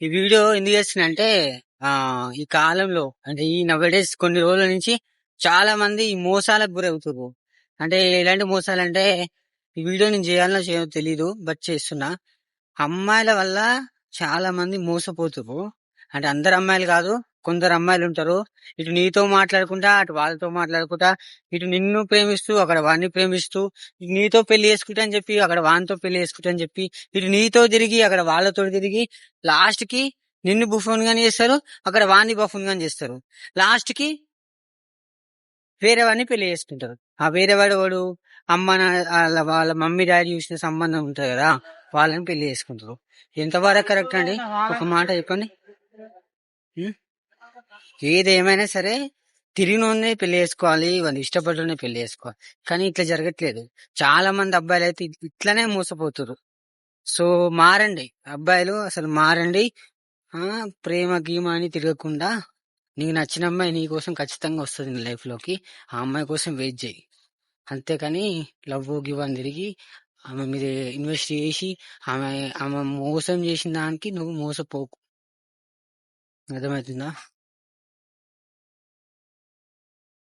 ఈ వీడియో ఎందుకు చేస్తున్నా అంటే ఆ ఈ కాలంలో అంటే ఈ నవడేస్ కొన్ని రోజుల నుంచి చాలా మంది ఈ మోసాలకు గురవుతున్నారు అంటే ఎలాంటి మోసాలు అంటే ఈ వీడియో నేను చేయాలనో చేయో తెలీదు బట్ చేస్తున్నా. అమ్మాయిల వల్ల చాలా మంది మోసపోతున్నారు అంటే అందరు అమ్మాయిలు కాదు కొందరు అమ్మాయిలు ఉంటారు. ఇటు నీతో మాట్లాడుకుంటా అటు వాళ్ళతో మాట్లాడుకుంటా ఇటు నిన్ను ప్రేమిస్తూ అక్కడ వాడిని ప్రేమిస్తూ నీతో పెళ్ళి చేసుకుంటా అని చెప్పి అక్కడ వానితో పెళ్ళి చేసుకుంటా అని చెప్పి ఇటు నీతో తిరిగి అక్కడ వాళ్ళతో తిరిగి లాస్ట్కి నిన్ను బుఫోన్ గాని చేస్తారు అక్కడ వాణ్ణి బఫోన్ గాని చేస్తారు. లాస్ట్కి వేరే వాడిని పెళ్ళి చేసుకుంటారు. ఆ వేరే వాడు వాడు అమ్మ నా- వాళ్ళ మమ్మీ డాడీ చూసిన సంబంధం ఉంటుంది కదా వాళ్ళని పెళ్ళి చేసుకుంటారు. ఎంతవరకు కరెక్ట్ అండి? ఒక మాట చెప్పండి. ఏదేమైనా ఏది ఏమైనా సరే తిరిగినోనే పెళ్ళి చేసుకోవాలి వాళ్ళు ఇష్టపడునే పెళ్ళి చేసుకోవాలి. కానీ ఇట్లా జరగట్లేదు. చాలా మంది అబ్బాయిలు అయితే ఇట్లానే ఇట్లనే మోసపోతున్నారు సో మారండి. అబ్బాయిలు అసలు మారండి. ఆ ప్రేమ గీమ అని తిరగకుండా నీకు నచ్చిన అమ్మాయి నీ కోసం ఖచ్చితంగా వస్తుంది నీ లైఫ్లోకి ఆ అమ్మాయి కోసం వెయిట్ చేయి. అంతేకాని లవ్ గివ్ అని తిరిగి ఆమె మీద ఇన్వెస్ట్ చేసి ఆమె ఆమె మోసం చేసిన దానికి నువ్వు మోసపోకు. అర్థమవుతుందా?